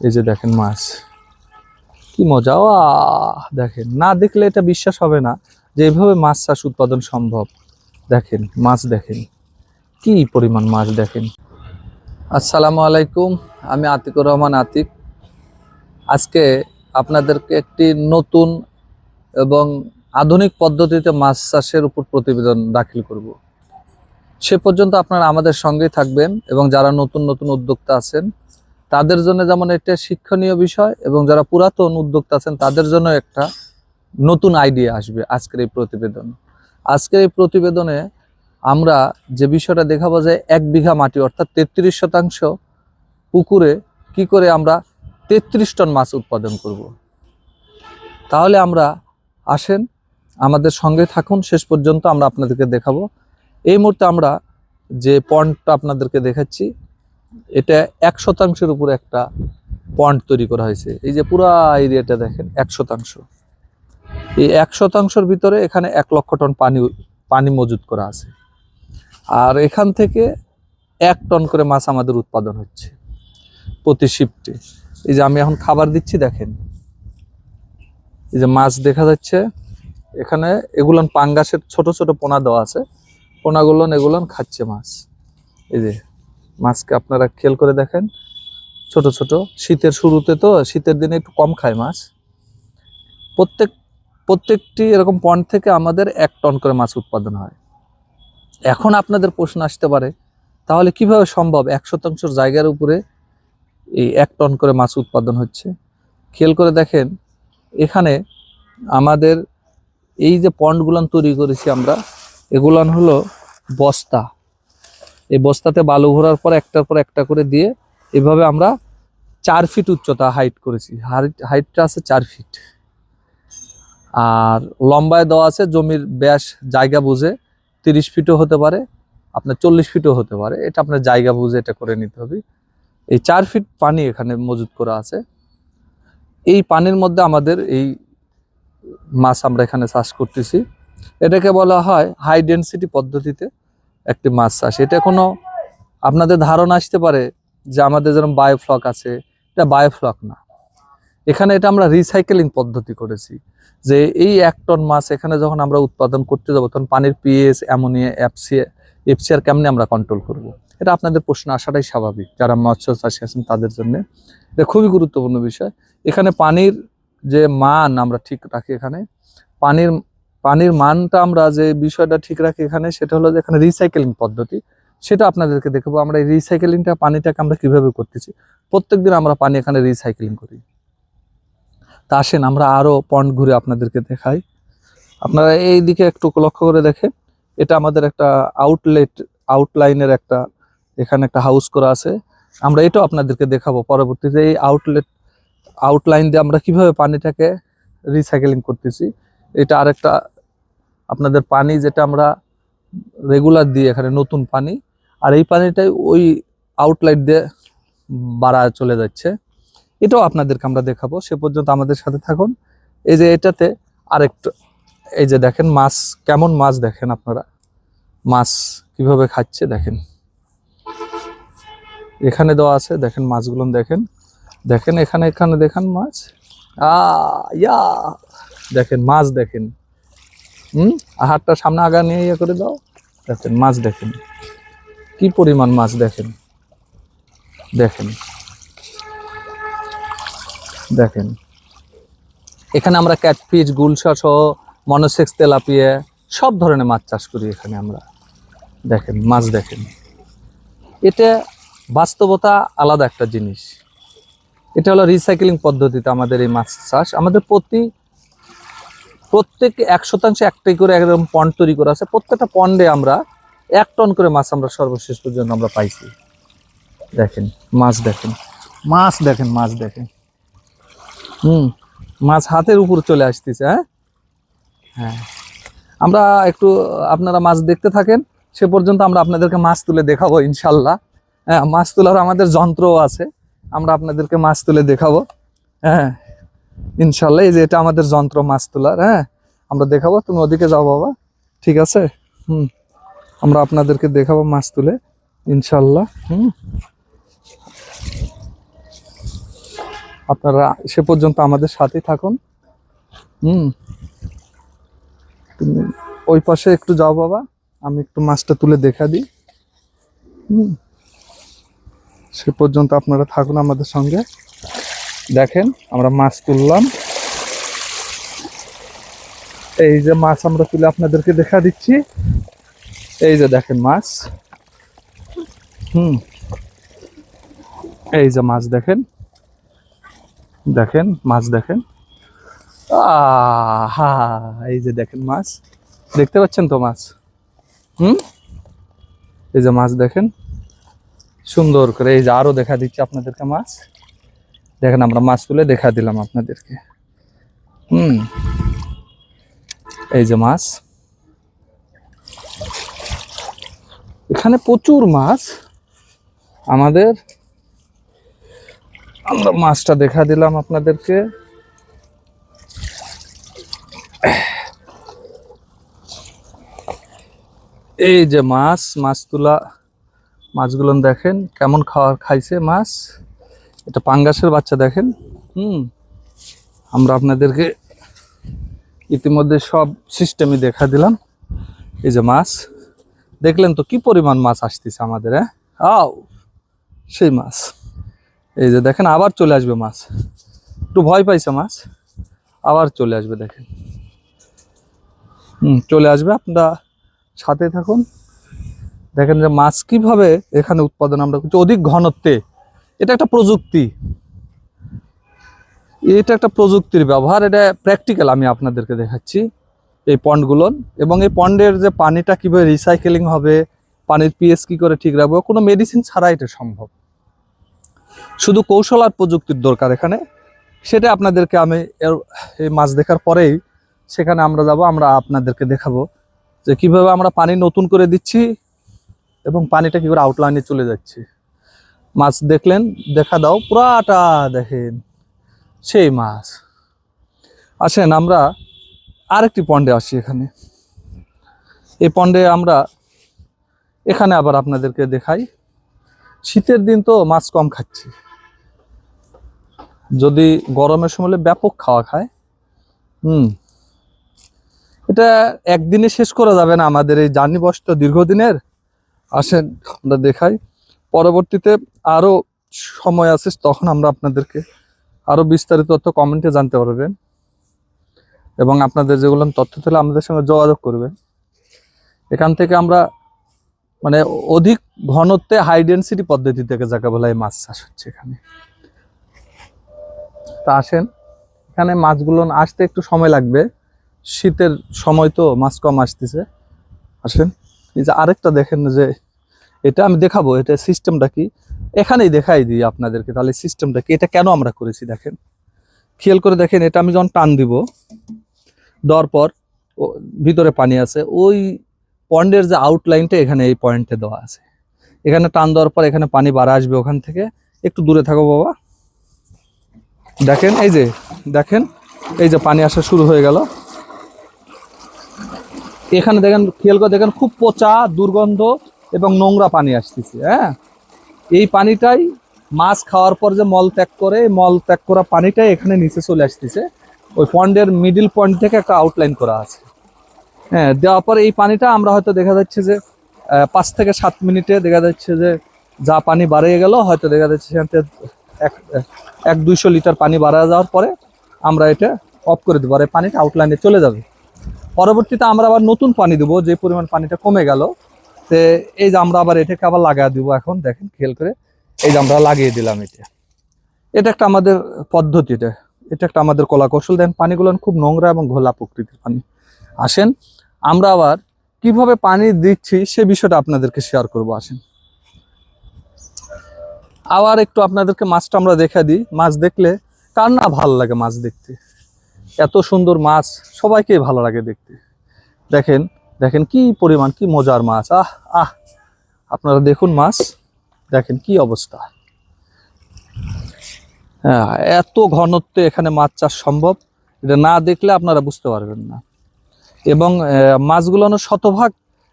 এই যে দেখেন মাছ। কি মজা ও দেখেন। না দেখলে এটা বিশ্বাস হবে না যে এভাবে মাছ চাষ উৎপাদন সম্ভব। দেখেন, মাছ দেখেন। কি পরিমাণ মাছ দেখেন। আসসালামু আলাইকুম, আমি আতিকুর রহমান আতিক। আজকে আপনাদেরকে একটি নতুন এবং আধুনিক পদ্ধতিতে মাছ চাষের উপর প্রতিবেদন দাখিল করব। সে পর্যন্ত আপনারা আমাদের সঙ্গেই থাকবেন এবং যারা নতুন নতুন উদ্যোক্তা আছেন তাদের জন্য যেমন একটা শিক্ষণীয় বিষয় এবং যারা পুরাতন উদ্যোক্তা আছেন, তাদের জন্য একটা নতুন আইডিয়া আসবে আজকের এই প্রতিবেদন আজকের এই প্রতিবেদনে আমরা যে বিষয়টা দেখাবো যে এক বিঘা মাটি, অর্থাৎ তেত্রিশ শতাংশ পুকুরে কি করে আমরা তেত্রিশ টন মাছ উৎপাদন করব। তাহলে আমরা আসেন, আমাদের সঙ্গে থাকুন, শেষ পর্যন্ত আমরা আপনাদেরকে দেখাবো এই মুহূর্তে আমরা যে পয়েন্টটা আপনাদেরকে দেখাচ্ছি এটা এক শতাংশের উপরে একটা পয়েন্ট তৈরি করা হয়েছে। এই যে পুরা এরিয়াটা দেখেন, এক শতাংশ। এই এক শতাংশের ভিতরে এখানে এক লক্ষ টন পানি পানি মজুত করা আছে। আর এখান থেকে এক টন করে মাছ আমাদের উৎপাদন হচ্ছে প্রতি শিফটে এই যে আমি এখন খাবার দিচ্ছি, দেখেন। এই যে মাছ দেখা যাচ্ছে, এখানে এগুলান পাঙ্গাসের ছোট ছোট পোনা দেওয়া আছে। পোনাগুলো এগুলান খাচ্ছে মাছ। এই যে মাছকে আপনারা খেয়াল করে দেখেন। ছোট ছোট। শীতের শুরুতে তো, শীতের দিনে একটু কম খায় মাছ। প্রত্যেক, প্রত্যেকটি এরকম পয়েন্ট থেকে আমাদের এক টন করে মাছ উৎপাদন হয়। এখন আপনাদের প্রশ্ন আসতে পারে, তাহলে কীভাবে সম্ভব? এক শতাংশ জায়গার উপরে এই এক টন করে মাছ উৎপাদন হচ্ছে। খেয়াল করে দেখেন, এখানে আমাদের এই যে পন্ডগুলান তৈরি করেছি আমরা, এগুলান হলো বস্তা। এই বস্তাতে বালু ভরার পর একটার পর একটা করে দিয়ে এভাবে আমরা চার ফিট উচ্চতা হাইট করেছি। হাইট হাইটটা আছে চার ফিট আর লম্বায় দেওয়া আছে জমির ব্যাস জায়গা বুঝে তিরিশ ফিটও হতে পারে, আপনার চল্লিশ ফিটও হতে পারে। এটা আপনার জায়গা বুঝে এটা করে নিতে হবে। এই চার ফিট পানি এখানে মজুত করা আছে। এই পানির মধ্যে আমাদের এই মাছ আমরা এখানে চাষ করতেছি। এটাকে বলা হয় হাই ডেন্সিটি পদ্ধতিতে। একটি মাছ চাষ। এটা কোনো আপনাদের ধারণা আসতে পারে যে আমাদের যেরকম বায়োফ্লক আছে, এটা বায়োফ্লক না। এখানে এটা আমরা রিসাইকেলিং পদ্ধতি করেছি, যে এই এক টন মাছ এখানে যখন আমরা উৎপাদন করতে যাব, তখন পানির পিএস অ্যামোনিয়া এফসি এফসিআর কেমনে আমরা কন্ট্রোল করব। এটা আপনাদের প্রশ্ন আসাটাই স্বাভাবিক, যারা মৎস্য চাষি আছেন তাদের জন্য। এটা খুবই গুরুত্বপূর্ণ বিষয়। এখানে পানির যে মান আমরা ঠিক রাখি এখানে, পানির পানির মানটা আমরা যে বিষয়টা ঠিক রাখি এখানে, সেটা হলো যে এখানে রিসাইকেলিং পদ্ধতি। সেটা আপনাদেরকে দেখাবো, আমরা এই রিসাইকেলিংটা পানিটাকে আমরা কীভাবে করতেছি। প্রত্যেকদিন আমরা পানি এখানে রিসাইকেলিং করি। তা আসেন, আমরা আরও পয়েন্ট ঘুরে আপনাদেরকে দেখাই। আপনারা এই দিকে একটু লক্ষ্য করে দেখেন, এটা আমাদের একটা আউটলেট আউটলাইনের একটা, এখানে একটা হাউস করা আছে। আমরা এটাও আপনাদেরকে দেখাবো পরবর্তীতে। এই আউটলেট আউটলাইন দিয়ে আমরা কীভাবে পানিটাকে রিসাইকেলিং করতেছি। এটা আরেকটা, আপনাদের পানি যেটা আমরা রেগুলার দিই এখানে, নতুন পানি। আর এই পানিটাই ওই আউটলাইট দিয়ে বাড়া চলে যাচ্ছে। এটাও আপনাদেরকে আমরা দেখাবো, সে পর্যন্ত আমাদের সাথে থাকুন। এই যে এটাতে আরেকটা, এই যে দেখেন মাছ, কেমন মাছ দেখেন আপনারা? মাছ কীভাবে খাচ্ছে দেখেন। এখানে দেওয়া আছে, দেখেন মাছগুলো দেখেন। দেখেন এখানে এখানে দেখেন মাছ। আ, ইয়া! দেখেন, মাছ দেখেন। হুম? হাতটা সামনে আগা নিয়ে ইয়ে করে দাও। দেখেন, মাছ দেখেন। কি পরিমাণ মাছ দেখেন? দেখেন। দেখেন। এখানে আমরা ক্যাটফিশ, গুলশা সহ মনোসেক্স, তেলাপিয়া সব ধরনের মাছ চাষ করি এখানে আমরা। দেখেন, মাছ দেখেন। এটা বাস্তবতা আলাদা একটা জিনিস। এটা হলো রিসাইকেলিং পদ্ধতিতে আমাদের এই মাছ চাষ। আমাদের প্রতি প্রত্যেক এক শতাংশে একটাই করে একদম পন্ড তৈরি করা আছে। প্রত্যেকটা পন্ডে আমরা এক টন করে মাছ আমরা সর্বশেষ পর্যন্ত আমরা পাইছি। দেখেন, মাছ দেখেন। মাছ দেখেন মাছ দেখেন। হুম, মাছ হাতের উপর চলে আসতেছে হ্যাঁ? হ্যাঁ। আমরা একটু, আপনারা মাছ দেখতে থাকেন, সে পর্যন্ত আমরা আপনাদেরকে মাছ তুলে দেখাবো, ইনশাল্লাহ। হ্যাঁ মাছ তোলার আমাদের যন্ত্রও আছে। আমরা আপনাদেরকে মাছ তুলে দেখাবো। হ্যাঁ ইনশাল্লাহ, এই যে এটা আমাদের যন্ত্র মাছ তোলার হ্যাঁ? আমরা দেখাবো, তুমি ওদিকে যাও বাবা, ঠিক আছে? হুম, আমরা আপনাদেরকে দেখাবো মাছ তুলে, ইনশাল্লাহ, হুম। আপনারা সে পর্যন্ত আমাদের সাথেই থাকুন, হুম। তুমি ওই পাশে একটু যাও বাবা, আমি একটু মাছটা তুলে দেখা দিই, হুম। সে পর্যন্ত আপনারা থাকুন আমাদের সঙ্গে। দেখেন, আমরা মাছ তুললাম। এই যে মাছ আমরা তুলে আপনাদেরকে দেখা দিচ্ছি। এই যে দেখেন মাছ। হুম। এই যে মাছ দেখেন। দেখেন, মাছ দেখেন। আহা, এই যে দেখেন মাছ। দেখতে পাচ্ছেন তো মাছ? হুম? এই যে মাছ দেখেন। সুন্দর করে, এই যে আরও দেখা দিচ্ছি আপনাদেরকে মাছ। দেখেন আমরা মাছ তুলে দেখা দিলাম আপনাদেরকে। হুম। এই যে মাছ। এখানে প্রচুর মাছ। আমাদের আমরা মাছটা দেখা দিলাম আপনাদেরকে। এই যে মাছ মাছ তোলা, মাছগুলো দেখেন কেমন খাওয়ার খাইছে মাছ। এটা পাঙ্গাসের বাচ্চা দেখেন। হুম, আমরা আপনাদেরকে ইতিমধ্যে সব সিস্টেমই দেখা দিলাম। এই যে মাছ, দেখলেন তো কি পরিমাণ মাছ আসতেছে আমাদের হ্যাঁ? সেই মাছ। এই যে দেখেন, আবার চলে আসবে মাছ। একটু ভয় পাইছে মাছ, আবার চলে আসবে দেখেন। হুম, চলে আসবে, আপনারা সাথে থাকুন। দেখেন যে মাছ কীভাবে এখানে উৎপাদন আমরা করছি, অধিক ঘনত্বে। এটা একটা প্রযুক্তি। এটা একটা প্রযুক্তির ব্যবহার, এটা প্র্যাকটিক্যাল আমি আপনাদেরকে দেখাচ্ছি এই পন্ডগুলোর এবং এই পন্ডের যে পানিটা কীভাবে রিসাইকেলিং হবে, পানির পিএস কি করে ঠিক রাখব, কোনো মেডিসিন ছাড়া এটা সম্ভব। শুধু কৌশল আর প্রযুক্তির দরকার এখানে। সেটা আপনাদেরকে আমি এর- এই মাছ দেখার পরেই সেখানে আমরা যাব, আমরা আপনাদেরকে দেখাবো যে কীভাবে আমরা পানি নতুন করে দিচ্ছি এবং পানিটা কী করে আউটলাইনে চলে যাচ্ছে। মাছ দেখলেন, দেখা দাও, পুরাটা দেখেন, সেই মাছ। আসেন, আমরা আরেকটি পণ্ডে আসি এখানে। এই পণ্ডে আমরা এখানে আবার আপনাদেরকে দেখাই। শীতের দিন তো মাছ কম খাচ্ছি। যদি গরমের সময় ব্যাপক খাওয়া খায়। হুম। এটা একদিনে শেষ করা যাবে না আমাদের এই জার্নি বয়সটা দীর্ঘদিনের। আসেন, আমরা দেখাই। পরবর্তীতে আরও সময় আছে, তখন আমরা আপনাদেরকে আরও বিস্তারিত তথ্য কমেন্টে জানতে পারবেন। এবং আপনাদের যেগুলো তথ্য থাকলে আমাদের সঙ্গে যোগাযোগ করবেন। এখান থেকে আমরা মানে অধিক ঘনত্বে হাই ডেন্সিটি পদ্ধতি থেকে যাকে বলা মাছ চাষ হচ্ছে এখানে। তা আসেন, এখানে মাছগুলো আসতে একটু সময় লাগবে। শীতের সময় তো মাছ কম আসতেছে। আসেন, এই যে আরেকটা দেখেন যে এটা আমি দেখাবো, এটা সিস্টেমটা কি? এখানেই দেখাই দিই আপনাদেরকে তাহলে সিস্টেমটা কি, এটা কেন আমরা করেছি দেখেন। খেয়াল করে দেখেন, এটা আমি যখন টান দিব, দেওয়ার পর ভিতরে পানি আছে, ওই পয়েন্টের যে আউটলাইনটা এখানে এই পয়েন্টে দেওয়া আছে। এখানে টান দেওয়ার পর এখানে পানি বাড়া আসবে ওখান থেকে। একটু দূরে থাকো বাবা। দেখেন, এই যে, দেখেন, এই যে পানি আসা শুরু হয়ে গেল। এখানে দেখেন, খেয়াল করে দেখেন, খুব পচা, দুর্গন্ধ এবং নোংরা পানি আসতেছে হ্যাঁ? এই পানিটাই মাছ খাওয়ার পর যে মল ত্যাগ করে মল ত্যাগ করা পানিটাই এখানে নিচে চলে আসতেছে। ওই পন্ডের মিডিল পয়েন্ট থেকে একটা আউটলাইন করা আছে। হ্যাঁ দেওয়ার পর এই পানিটা আমরা হয়তো দেখা যাচ্ছে যে পাঁচ থেকে সাত মিনিটে দেখা যাচ্ছে যে যা পানি বাড়িয়ে গেল, হয়তো দেখা যাচ্ছে সেখান থেকে এক এক দুইশো লিটার পানি বাড়া যাওয়ার পরে আমরা এটা অফ করে দেবো আর এই পানিটা আউটলাইনে চলে যাবে। পরবর্তীতে আমরা আবার নতুন পানি দেবো, যে পরিমাণ পানিটা কমে গেল। তে এই যে আমরা আবার এটাকে আবার লাগা দিব এখন, দেখেন, খেয়াল করে। এই যে আমরা লাগিয়ে দিলাম এটা। এটা একটা আমাদের পদ্ধতি এটা। এটা একটা আমাদের কলা কৌশল দেন পানিগুলো খুব নোংরা এবং ঘোলা প্রকৃতির পানি। আসেন, আমরা আবার কীভাবে পানি দিচ্ছি সে বিষয়টা আপনাদেরকে শেয়ার করব। আসেন। আবার একটু আপনাদেরকে মাছটা আমরা দেখা দিই। মাছ দেখলে কার না ভালো লাগে মাছ দেখতে। এত সুন্দর মাছ, সবাইকেই ভালো লাগে দেখতে। দেখেন দেখেন কি পরিমাণ, কি মজার মাছ। আহ আহ, আপনারা দেখুন মাছ, দেখেন কি অবস্থা। হ্যাঁ এত ঘনত্বে এখানে মাছ চাষ সম্ভব, এটা না দেখলে আপনারা বুঝতে পারবেন না। এবং মাছগুলো শতভাগ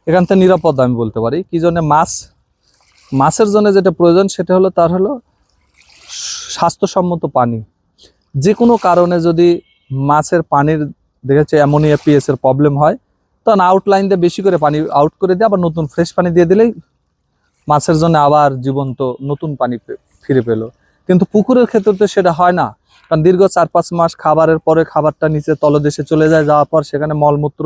এখান থেকে নিরাপদ, আমি বলতে পারি। কি জন্য মাছ? মাছের জন্য যেটা প্রয়োজন, সেটা হলো, তার হলো স্বাস্থ্যসম্মত পানি। যে কোনো কারণে যদি মাছের পানির দেখেছে অ্যামোনিয়া, পিএসের প্রবলেম হয় তখন আউটলাইন দিয়ে বেশি করে পানি আউট করে দিয়ে আবার নতুন ফ্রেশ পানি দিয়ে দিলেই মাছের জন্য আবার জীবন্ত নতুন পানি ফিরে পেল। কিন্তু পুকুরের ক্ষেত্রে তো সেটা হয় না। কারণ দীর্ঘ চার পাঁচ মাস খাবারের পরে খাবারটা নিচে তলদেশে চলে যায়, যাওয়ার পর সেখানে মলমূত্র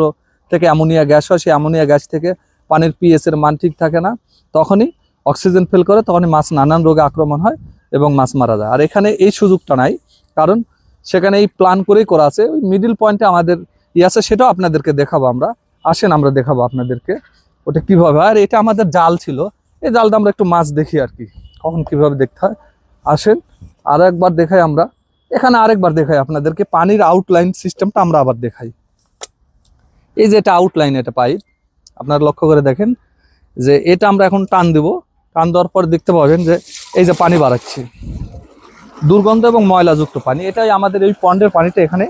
থেকে অ্যামোনিয়া গ্যাস হয়। সেই অ্যামোনিয়া গ্যাস থেকে পানির পিএস এর মান ঠিক থাকে না। তখনই অক্সিজেন ফেল করে, তখনই মাছ নানান রোগে আক্রমণ হয় এবং মাছ মারা যায়। আর এখানে এই সুযোগটা নাই। কারণ সেখানে এই প্ল্যান করেই করা আছে। ওই মিডিল পয়েন্টে আমাদের ইয়ে আছে, সেটাও আপনাদেরকে দেখাবো আমরা। আসেন, আমরা দেখাবো আপনাদেরকে। ওটা কীভাবে। আর এটা আমাদের জাল ছিল। এই জালটা আমরা একটু মাছ দেখি আর কি। কখন কীভাবে দেখতে হয়। আসেন আর একবার দেখাই আমরা। এখানে আরেকবার দেখাই আপনাদেরকে। পানির আউটলাইন সিস্টেমটা আমরা আবার দেখাই। এই যে এটা আউটলাইন এটা পাইপ আপনারা লক্ষ্য করে দেখেন যে এটা আমরা এখন টান দেব। টান দেওয়ার পর দেখতে পাবেন যে এই যে পানি বাড়াচ্ছি। দুর্গন্ধ এবং ময়লাযুক্ত পানি, এটাই আমাদের এই পন্ডের পানিটা এখানে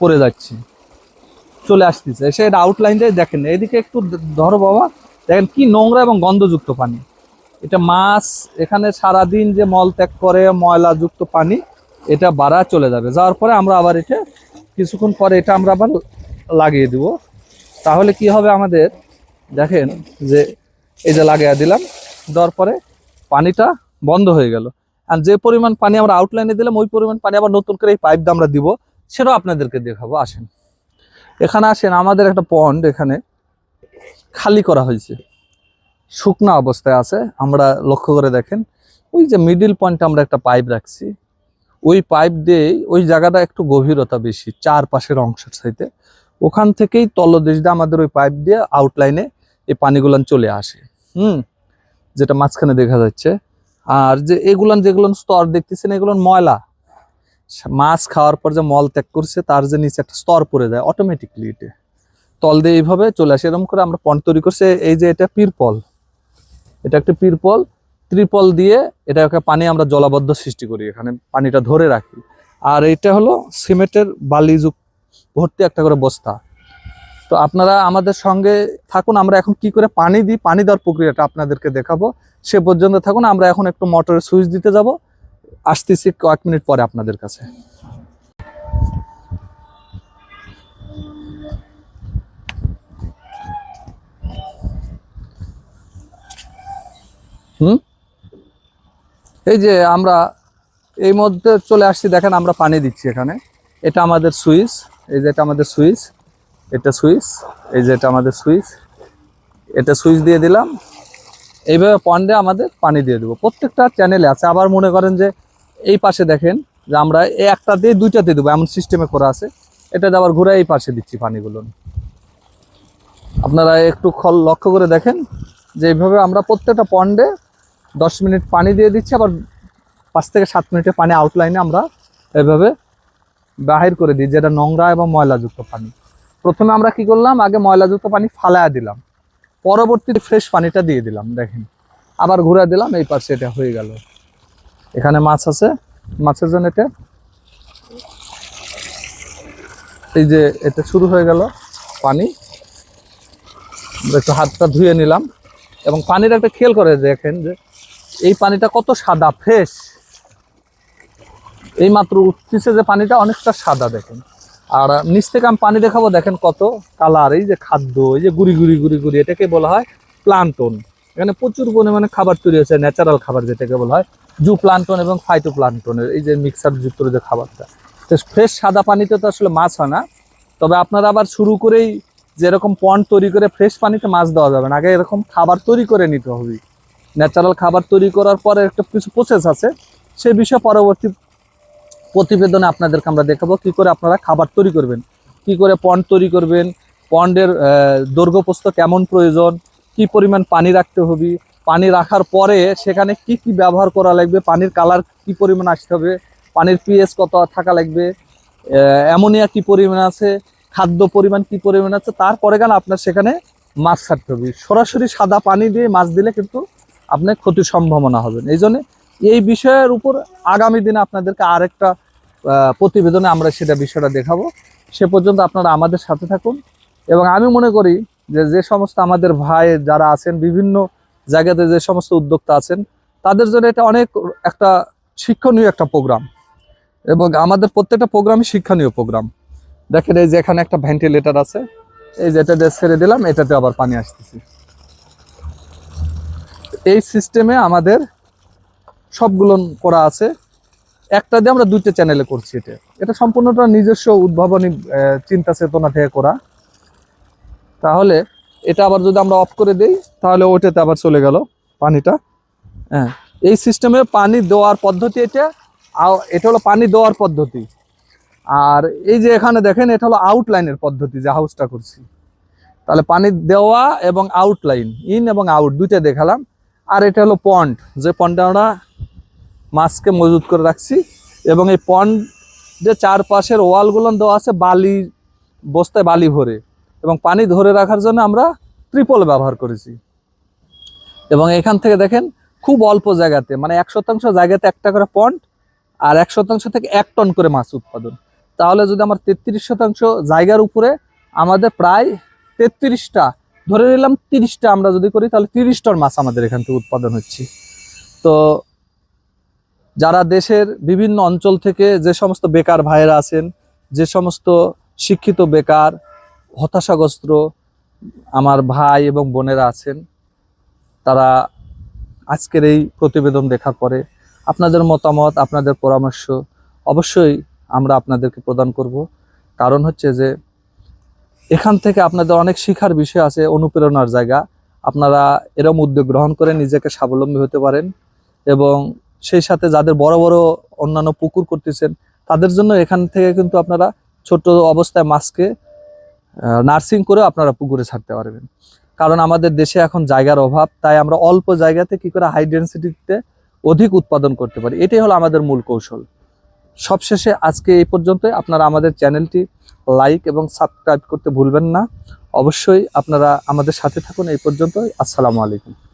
পড়ে যাচ্ছে। চলে আসতেছে। আউটলাইন দিয়ে দেখেন, এদিকে একটু ধরো বাবা, দেখেন কি নোংরা এবং গন্ধযুক্ত পানি। এটা মাছ, এখানে সারাদিন যে মল ত্যাগ করে ময়লাযুক্ত পানি, এটা বাড়া চলে যাবে। যাওয়ার পরে আমরা আবার এটা, কিছুক্ষণ পরে এটা আমরা আবার লাগিয়ে দিব। তাহলে কি হবে আমাদের? দেখেন যে এই যে লাগিয়ে দিলাম, দেওয়ার পরে পানিটা বন্ধ হয়ে গেল। আর যে পরিমাণ পানি আমরা আউটলাইনে দিলাম, ওই পরিমাণ পানি আবার নতুন করে এই পাইপ দিয়ে আমরা দিব, সেটাও আপনাদেরকে দেখাবো। আসেন। এখানে আসেন, আমাদের একটা পন্ড এখানে খালি করা হয়েছে। শুকনা অবস্থায় আছে, আমরা লক্ষ্য করে দেখেন। ওই যে মিডিল পয়েন্টে আমরা একটা পাইপ রাখছি। ওই পাইপ দিয়েই ওই জায়গাটা একটু গভীরতা বেশি চার পাশের অংশের সাইতে ওখান থেকেই তলদেশ দিয়ে আমাদের ওই পাইপ দিয়ে আউটলাইনে এই পানিগুলান চলে আসে। হুম, যেটা মাঝখানে দেখা যাচ্ছে। আর যে এগুলান যেগুলো স্তর দেখতেছেন এগুলো ময়লা। মাছ খাওয়ার পর যে মল ত্যাগ করছে, তার যে নিচে একটা স্তর পড়ে যায় অটোমেটিকলি এটা তল দিয়ে এইভাবে চলে আসে, এরকম করে আমরা পন্ট তৈরি করছে। এই যে এটা পিরপল, এটা একটা পিরপল। ত্রিপল দিয়ে এটাকে পানি আমরা জলাবদ্ধ সৃষ্টি করি, এখানে পানিটা ধরে রাখি। আর এটা হলো সিমেন্টের বালি যুক্ত ভর্তি একটা করে বস্তা। তো আপনারা আমাদের সঙ্গে থাকুন, আমরা এখন কি করে পানি দিই, পানি দেওয়ার প্রক্রিয়াটা আপনাদেরকে দেখাবো। সে পর্যন্ত থাকুন, আমরা এখন একটু মোটরের সুইচ দিতে যাব। আসতেছি কয়েক মিনিট পরে আপনাদের কাছে। হুম? এই যে আমরা এই মধ্যে চলে আসছি, দেখেন আমরা পানি দিচ্ছি এখানে। এটা আমাদের সুইচ, এই যে এটা আমাদের সুইচ, এটা সুইচ, এই যে এটা আমাদের সুইচ, এটা সুইচ দিয়ে দিলাম। এইভাবে পন্ডে আমাদের পানি দিয়ে দেবো। প্রত্যেকটা চ্যানেলে আছে। আবার মনে করেন যে এই পাশে দেখেন যে আমরা এই একটা দিয়ে দুইটাতে দেবো, এমন সিস্টেমে করা আছে। এটা আবার ঘুরে এই পাশে দিচ্ছি পানিগুলো। আপনারা একটু খল লক্ষ্য করে দেখেন যে এইভাবে আমরা প্রত্যেকটা পন্ডে দশ মিনিট পানি দিয়ে দিচ্ছি, আবার পাঁচ থেকে সাত মিনিটে পানি আউটলাইনে আমরা এভাবে বাহির করে দিই, যেটা নোংরা এবং ময়লাযুক্ত পানি। প্রথমে আমরা কি করলাম? আগে ময়লাযুক্ত পানি ফালায়া দিলাম। পরবর্তীতে ফ্রেশ পানিটা দিয়ে দিলাম, দেখেন। আবার ঘুরে দিলাম, এই পাশে এটা হয়ে গেল। এখানে মাছ আছে, মাছের জন্য এটা এই যে এটা শুরু হয়ে গেল পানি। একটু হাতটা ধুয়ে নিলাম। এবং পানির একটা খেল করে দেখেন যে এই পানিটা কত সাদা ফ্রেশ এই মাত্র উঠতেছে যে পানিটা অনেকটা সাদা, দেখেন। আর নিচ থেকে আমি পানি দেখাবো, দেখেন কত কালার এই যে খাদ্য, এই যে গুড়ি গুড়ি গুড়ি গুড়ি, এটাকে বলা হয় প্লান্টন এখানে প্রচুর পরিমাণে খাবার তৈরি হয়েছে ন্যাচারাল খাবার যেটাকে বলা হয় জু প্লান্টন এবং ফাইটো প্লান্টনের এই যে মিক্সার যুক্ত যে খাবারটা। তো ফ্রেশ সাদা পানিতে তো আসলে মাছ হয় না, তবে আপনারা আবার শুরু করেই যেরকম পন্ড তৈরি করে ফ্রেশ পানিতে মাছ দেওয়া যাবে না, আগে এরকম খাবার তৈরি করে নিতে হবে। ন্যাচারাল খাবার তৈরি করার পরে একটা কিছু প্রসেস আছে, সে বিষয়ে পরবর্তী প্রতিবেদনে আপনাদেরকে আমরা দেখাবো কি করে আপনারা খাবার তৈরি করবেন, কি করে পন্ড তৈরি করবেন, পন্ডের দৈর্ঘ্যপ্রস্থ কেমন প্রয়োজন, কি পরিমাণ পানি রাখতে হবে, পানি রাখার পরে সেখানে কি কি ব্যবহার করা লাগবে, পানির কালার কি পরিমাণ আসতে হবে, পানির পিএস কত থাকা লাগবে অ্যামোনিয়া কি পরিমাণ আছে, খাদ্য পরিমাণ কি পরিমাণ আছে, তারপরে কেন আপনার সেখানে মাছ ছাড়তে হবে। সরাসরি সাদা পানি দিয়ে মাছ দিলে কিন্তু আপনার ক্ষতির সম্ভাবনা হবে এই জন্য এই বিষয়ের উপর আগামী দিনে আপনাদেরকে আরেকটা প্রতিবেদনে আমরা সেটা বিষয়টা দেখাবো। সে পর্যন্ত আপনারা আমাদের সাথে থাকুন এবং আমি মনে করি যে যে সমস্ত আমাদের ভাই যারা আছেন, বিভিন্ন জায়গাতে যে সমস্ত উদ্যোক্তা আছেন, তাদের জন্য এটা অনেক একটা শিক্ষণীয় একটা প্রোগ্রাম এবং আমাদের প্রত্যেকটা প্রোগ্রামই শিক্ষণীয় প্রোগ্রাম। দেখেন এই যে এখানে একটা ভেন্টিলেটর আছে, এই যে এটা ছেড়ে দিলাম, এটাতে আবার পানি আসতেছে। এই সিস্টেমে আমাদের সবগুলো করা আছে। একটা দিয়ে আমরা দুইটা চ্যানেলে করছি এটা। এটা সম্পূর্ণটা নিজস্ব উদ্ভাবনী চিন্তা চেতনা থেকে করা। তাহলে এটা আবার যদি আমরা অফ করে দেই, তাহলে ওটাতে আবার চলে গেল পানিটা। হ্যাঁ এই সিস্টেমে পানি দেওয়ার পদ্ধতি এটা এটা হলো পানি দেওয়ার পদ্ধতি। আর এই যে এখানে দেখেন, এটা হলো আউটলাইনের পদ্ধতি যে হাউসটা করছি। তাহলে পানি দেওয়া এবং আউটলাইন ইন এবং আউট দুইটা দেখালাম। আর এটা হলো পন্ড যে পন্ডে আমরা মাছকে মজুত করে রাখছি। এবং এই পন্ডের চারপাশের ওয়ালগুলো দেওয়া আছে, বালি বস্তায় বালি ভরে। এবং পানি ধরে রাখার জন্য আমরা ত্রিপল ব্যবহার করেছি। এবং এখান থেকে দেখেন, খুব অল্প জায়গাতে মানে এক শতাংশ জায়গাতে একটা করে পন্ড আর এক শতাংশ থেকে এক টন করে মাছ উৎপাদন। তাহলে যদি আমার তেত্রিশ শতাংশ জায়গার উপরে আমাদের প্রায় তেত্রিশটা, ধরে নিলাম তিরিশটা আমরা যদি করি, তাহলে তিরিশ টন মাছ আমাদের এখান থেকে উৎপাদন হচ্ছে। তো যারা দেশের বিভিন্ন অঞ্চল থেকে যে সমস্ত বেকার ভাইয়েরা আছেন, যে সমস্ত শিক্ষিত বেকার, হতাশাগ্রস্ত আমার ভাই এবং বোনেরা আছেন, তারা আজকের এই প্রতিবেদন দেখার পরে আপনাদের মতামত, আপনাদের পরামর্শ অবশ্যই আমরা আপনাদেরকে প্রদান করব। কারণ হচ্ছে যে এখান থেকে আপনাদের অনেক শিখার বিষয় আছে, অনুপ্রেরণার জায়গা। আপনারা এরম উদ্যোগ গ্রহণ করে নিজেকে স্বাবলম্বী হতে পারেন এবং সেই সাথে যাদের বড় বড় অন্যান্য পুকুর করতেছেন, তাদের জন্য এখান থেকে কিন্তু আপনারা ছোট অবস্থায় মাছকে নার্সিং করে আপনারা পুকুরে ছাড়তে পারবেন। কারণ আমাদের দেশে এখন জায়গার অভাব, তাই আমরা অল্প জায়গাতে কি করে হাই ডেন্সিটিতে অধিক উৎপাদন করতে পারি। এটাই হলো আমাদের মূল কৌশল। সবশেষে আজকে এই পর্যন্তই। আপনারা আমাদের চ্যানেলটি লাইক এবং সাবস্ক্রাইব করতে ভুলবেন না। অবশ্যই আপনারা আমাদের সাথে থাকুন এই পর্যন্তই। আসসালামু আলাইকুম।